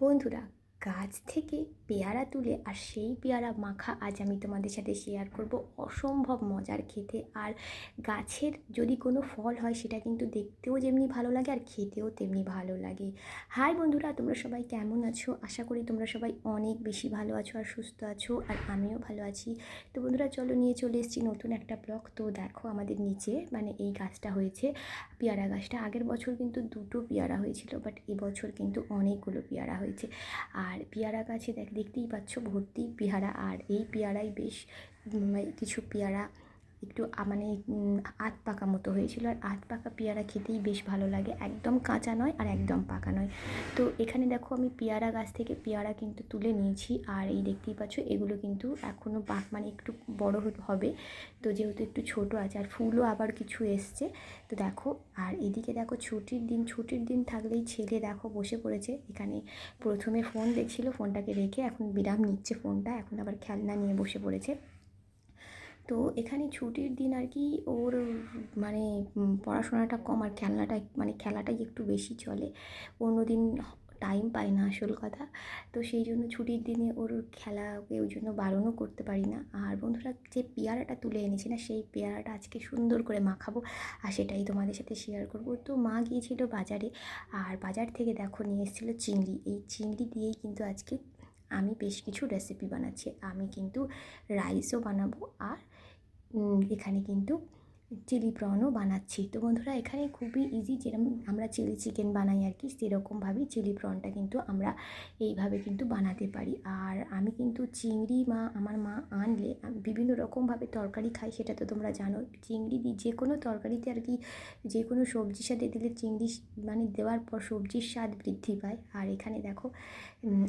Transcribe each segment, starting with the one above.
বন্ধুরা গাছ থেকে পেয়ারা তুলে আর সেই পেয়ারা মাখা আজ আমি তোমাদের সাথে শেয়ার করব। অসম্ভব মজার খেতে। আর গাছের যদি কোনো ফল হয়, সেটা কিন্তু দেখতেও যেমনি ভালো লাগে আর খেতেও তেমনি ভালো লাগে। হাই বন্ধুরা, তোমরা সবাই কেমন আছো? আশা করি তোমরা সবাই অনেক বেশি ভালো আছো আর সুস্থ আছো আর আমিও ভালো আছি। তো বন্ধুরা, চলো নিয়ে চলে এসেছি নতুন একটা ব্লগ তো দেখো আমাদের নিচে মানে এই গাছটা হয়েছে, পেয়ারা গাছটা। আগের বছর কিন্তু দুটো পেয়ারা হয়েছিল বাট এবছর কিন্তু অনেকগুলো পেয়ারা হয়েছে। আর পেয়ারা গাছে দেখ দেখতেই পাচ্ছ ভর্তি পেয়ারা। আর এই পেয়ারাই বেশ কিছু পেয়ারা একটু মানে আধ পাকা মতো হয়েছিল। আর আধ পাকা পেয়ারা খেতেই বেশ ভালো লাগে। একদম কাঁচা নয় আর একদম পাকা নয়। তো এখানে দেখো আমি পেয়ারা গাছ থেকে পেয়ারা কিন্তু তুলে নিয়েছি। আর এই দেখতেই পাচ্ছ, এগুলো কিন্তু এখনও পাক মানে একটু বড় হবে। তো যেহেতু একটু ছোট আছে, আর ফুলও আবার কিছু এসছে। তো দেখো, আর এদিকে দেখো ছুটির দিন ছুটির দিন থাকলেই ছেলে দেখো বসে পড়েছে। এখানে প্রথমে ফোন দেখছিল, ফোনটাকে রেখে এখন বিরাম নিচ্ছে ফোনটা। এখন আবার খেলনা নিয়ে বসে পড়েছে। তো এখানে ছুটির দিন আর কি ওর মানে পড়াশোনাটা কম আর খেলনাটা মানে খেলাটাই একটু বেশি চলে। অন্য দিন টাইম পায় না আসল কথা। তো সেই জন্য ছুটির দিনে ওর খেলাকে ওই জন্য বারণও করতে পারি না। আর বন্ধুরা, যে পেয়ারাটা তুলে এনেছি না, সেই পেয়ারাটা আজকে সুন্দর করে মাখাবো আর সেটাই তোমাদের সাথে শেয়ার করব। তো মা গিয়েছিল বাজারে আর বাজার থেকে দেখো নিয়ে এসেছিল চিংড়ি। এই চিংড়ি দিয়েই কিন্তু আজকে আমি বেশ কিছু রেসিপি বানাচ্ছি। আমি কিন্তু রাইসও বানাবো আর এখানে কিন্তু চিলি প্রনও বানাচ্ছি। তো বন্ধুরা, এখানে খুবই ইজি যেরকম আমরা চিলি চিকেন বানাই আর কি, সেরকমভাবেই চিলি প্রনটা কিন্তু আমরা এইভাবে কিন্তু বানাতে পারি। আর আমি কিন্তু চিংড়ি মা, আমার মা আনলে বিভিন্ন রকমভাবে তরকারি খাই, সেটা তো তোমরা জানো চিংড়ি দিই যে কোনো তরকারিতে আর কি, যে কোনো সবজির সাথে দিলে চিংড়ি মানে দেওয়ার পর সবজির স্বাদ বৃদ্ধি পায়। আর এখানে দেখো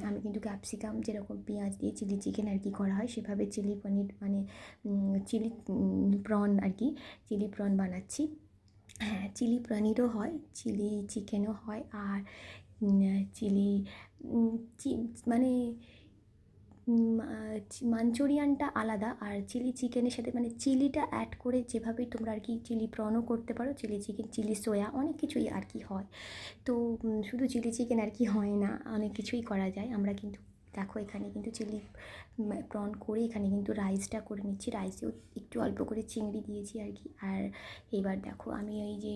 আমি কিন্তু ক্যাপসিকাম যেরকম পেঁয়াজ দিয়ে চিলি চিকেন আর কি করা হয়, সেভাবে চিলি পনির মানে চিলি প্রন আর কি চিলি প্রন বানাচ্ছি। হ্যাঁ চিলি পনিরও হয়, চিলি চিকেনও হয় আর চিলি মানে মাঞ্চুরিয়ানটা আলাদা আর চিলি চিকেনের সাথে মানে চিলিটা অ্যাড করে যেভাবে তোমরা আর কি চিলি প্রনও করতে পারো, চিলি চিকেন, চিলি সোয়া, অনেক কিছুই আর কি হয়। তো শুধু চিলি চিকেন আর কি হয় না, অনেক কিছুই করা যায়। আমরা কিন্তু দেখো এখানে কিন্তু চিলি প্রন করে এখানে কিন্তু রাইসটা করে নিচ্ছি। রাইসেও একটু অল্প করে চিংড়ি দিয়েছি আর কি। আর এবার দেখো আমি ওই যে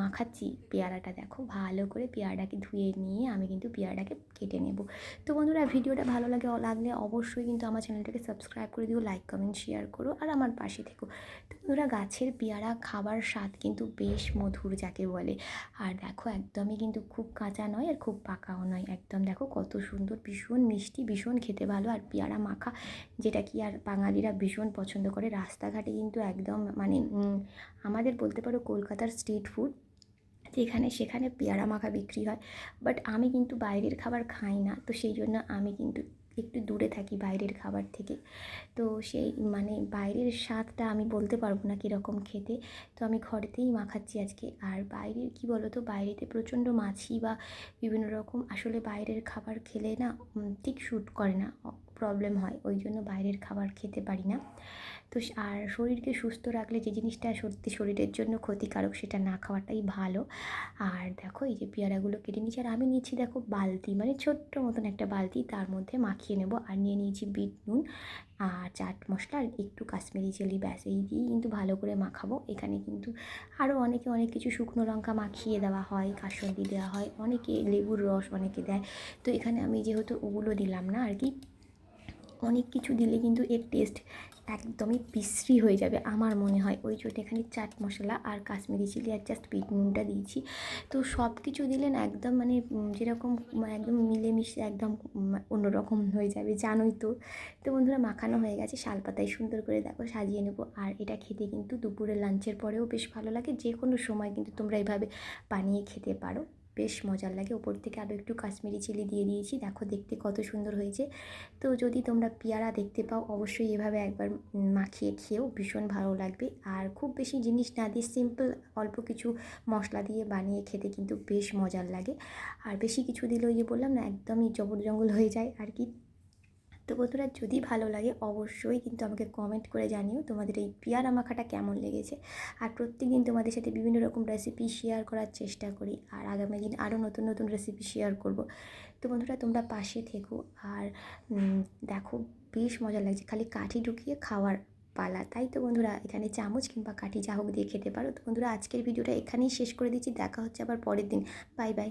মাখাচ্ছি পেয়ারাটা দেখো। ভালো করে পেয়ারাটাকে ধুয়ে নিয়ে আমি কিন্তু পেয়ারাটাকে কেটে নেব। তো বন্ধুরা, ভিডিওটা ভালো লাগে লাগলে অবশ্যই কিন্তু আমার চ্যানেলটাকে সাবস্ক্রাইব করে দিও লাইক কমেন্ট শেয়ার করো আর আমার পাশে থেকো। তো বন্ধুরা, গাছের পেয়ারা খাবার স্বাদ কিন্তু বেশ মধুর যাকে বলে। আর দেখো একদমই কিন্তু খুব কাঁচা নয় আর খুব পাকাও নয়। একদম দেখো কত সুন্দর ভীষণ মিষ্টি ভীষণ খেতে ভালো আর পেয়ারা মাখা, যেটা কি আর বাঙালিরা ভীষণ পছন্দ করে। রাস্তাঘাটে কিন্তু একদম মানে আমাদের বলতে পারো কলকাতার স্ট্রিট ফুড, যেখানে সেখানে পেয়ারা মাখা বিক্রি হয়। বাট আমি কিন্তু বাইরের খাবার খাই না, তো সেই জন্য আমি কিন্তু একটু দূরে থাকি বাইরের খাবার থেকে। তো সেই মানে বাইরের স্বাদটা আমি বলতে পারব না কীরকম খেতে। তো আমি ঘরেতেই মাখাচ্ছি আজকে। আর বাইরের কি বলো তো বাইরেতে প্রচণ্ড মাছি বা বিভিন্ন রকম আসলে বাইরের খাবার খেলে না ঠিক শ্যুট করে না। প্রবলেম হয়, ওই জন্য বাইরের খাবার খেতে পারি না। তো আর শরীরকে সুস্থ রাখলে যে জিনিসটা সত্যি শরীরের জন্য ক্ষতিকারক সেটা না খাওয়াটাই ভালো। আর দেখো এই যে পেয়ারাগুলো কেটে নিয়েছি, আর আমি নিয়েছি দেখো বালতি মানে ছোট্ট মতন একটা বালতি, তার মধ্যে মাখিয়ে নেব। আর নিয়ে নিয়েছি বিট নুন আর চাট মশলা আর একটু কাশ্মীরি চিলি, ব্যাস। এই দিয়েই কিন্তু ভালো করে মাখাবো। এখানে কিন্তু আরও অনেকে অনেক কিছু শুকনো লঙ্কা মাখিয়ে দেওয়া হয়, কাসন্দি দেওয়া হয়, অনেকে লেবুর রস অনেকে দেয়। তো এখানে আমি যেহেতু ওগুলো দিলাম না আর কি অনেক কিছু দিলে কিন্তু এর টেস্ট একদমই বিশ্রী হয়ে যাবে আমার মনে হয়। ওই জন্য এখানে চাট মশলা আর কাশ্মীরি চিলি আর জাস্ট বিট নুনটা দিয়েছি। তো সব কিছু দিলে না একদম মানে যেরকম মানে একদম মিলেমিশে একদম অন্যরকম হয়ে যাবে, জানোই তো। তো বন্ধুরা মাখানো হয়ে গেছে শালপাতায় সুন্দর করে দেখো সাজিয়ে নেব। আর এটা খেতে কিন্তু দুপুরে লাঞ্চের পরেও বেশ ভালো লাগে যে কোনো সময় কিন্তু তোমরা এইভাবে বানিয়ে খেতে পারো। বেশ মজার লাগে। ওপর থেকে আরও একটু কাশ্মীরি চিলি দিয়ে দিয়েছি। দেখো দেখতে কত সুন্দর হয়েছে। তো যদি তোমরা পেয়ারা দেখতে পাও, অবশ্যই এভাবে একবার মাখিয়ে খেয়েও ভীষণ ভালো লাগবে। আর খুব বেশি জিনিস না দিয়ে সিম্পল অল্প কিছু মশলা দিয়ে বানিয়ে খেতে কিন্তু বেশ মজার লাগে। আর বেশি কিছু দিলে ওই যে বললাম না, একদমই জবর জঙ্গল হয়ে যায় আর কি। তো বন্ধুরা যদি ভালো লাগে অবশ্যই কিন্তু আমাকে কমেন্ট করে জানিও তোমাদের এই পেয়ারা মাখাটা কেমন লেগেছে। আর প্রত্যেক দিন তোমাদের সাথে বিভিন্ন রকম রেসিপি শেয়ার করার চেষ্টা করি আর আগামী দিন আরও নতুন নতুন রেসিপি শেয়ার করব। তো বন্ধুরা তোমরা পাশে থেকো আর দেখো বেশ মজা লাগছে। খালি কাঠি ঢুকিয়ে খাওয়ার পালা। তাই তো বন্ধুরা এখানে চামচ কিংবা কাঠি যা হোক দিয়ে খেতে পারো। তো বন্ধুরা আজকের ভিডিওটা এখানেই শেষ করে দিচ্ছি। দেখা হচ্ছে আবার পরের দিন। Bye bye